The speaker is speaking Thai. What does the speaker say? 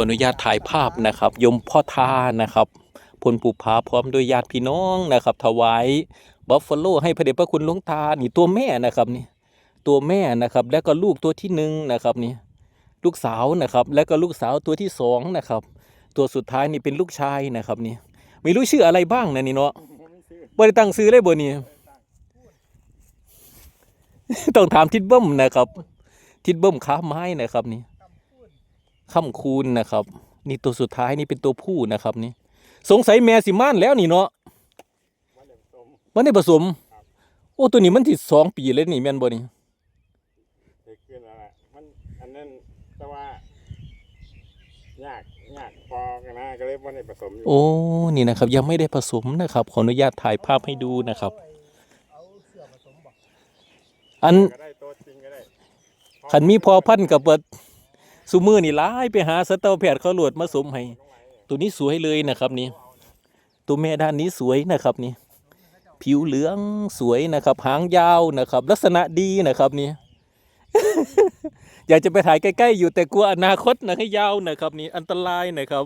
ออนุญาตถ่ายภาพนะครับ ยมพ่อทานะครับพลปุภาพร้อมด้วยญาติพี่น้องนะครับ ถวายบัฟฟาโลให้พระเดชพระคุณหลวงตานี่ตัวแม่นะครับนี่ตัวแม่นะครับ แล้วก็ลูกตัวที่หนึ่งนะครับนี่ลูกสาวนะครับ แล้วก็ลูกสาวตัวที่สองนะครับ ตัวสุดท้ายนี่เป็นลูกชายนะครับนี่ไม่รู้ชื่ออะไรบ้างนะนี่เนาะบ่ได้ตั้งซื้อเลยบ่นี่ต้องถามทิดเบิ้มนะครับ ทิดเบิ้มค้าไม้นะครับนี่ ค่ำคูณนะครับ นี่ตัวสุดท้ายนี่เป็นตัวผู้นะครับนี่สงสัยแม่สิม่านแล้วนี่เนาะมันได้ผสม โอ้ตัวนี้มันที่สองปีเลยนี่แม่นบ่นี่เกิดขึ้นแล้วแหละมันอันนั้นแต่ว่ายากยากพอกันนะก็เลยว่าในผสมอยู่โอ้นี่นะครับ ยังไม่ได้ผสมนะครับ ขออนุญาตถ่ายภาพให้ดูนะครับอันก็ได้ตัวจริงก็ได้ขันมีพอพันธุ์กับเบิด สุมือนี่หลายไปหาสเตวแพทย์เขาหลดมาสมให้ตัวนี้สวยเลยนะครับนี่ตัวแม่ด้านนี้สวยนะครับนี่ผิวเหลืองสวยนะครับ หางยาวนะครับ ลักษณะดีนะครับนี่อยากจะไปถ่ายใกล้ ๆ อยู่แต่กลัวอนาคตนะให้ยาวนะครับนี่อันตรายนะครับ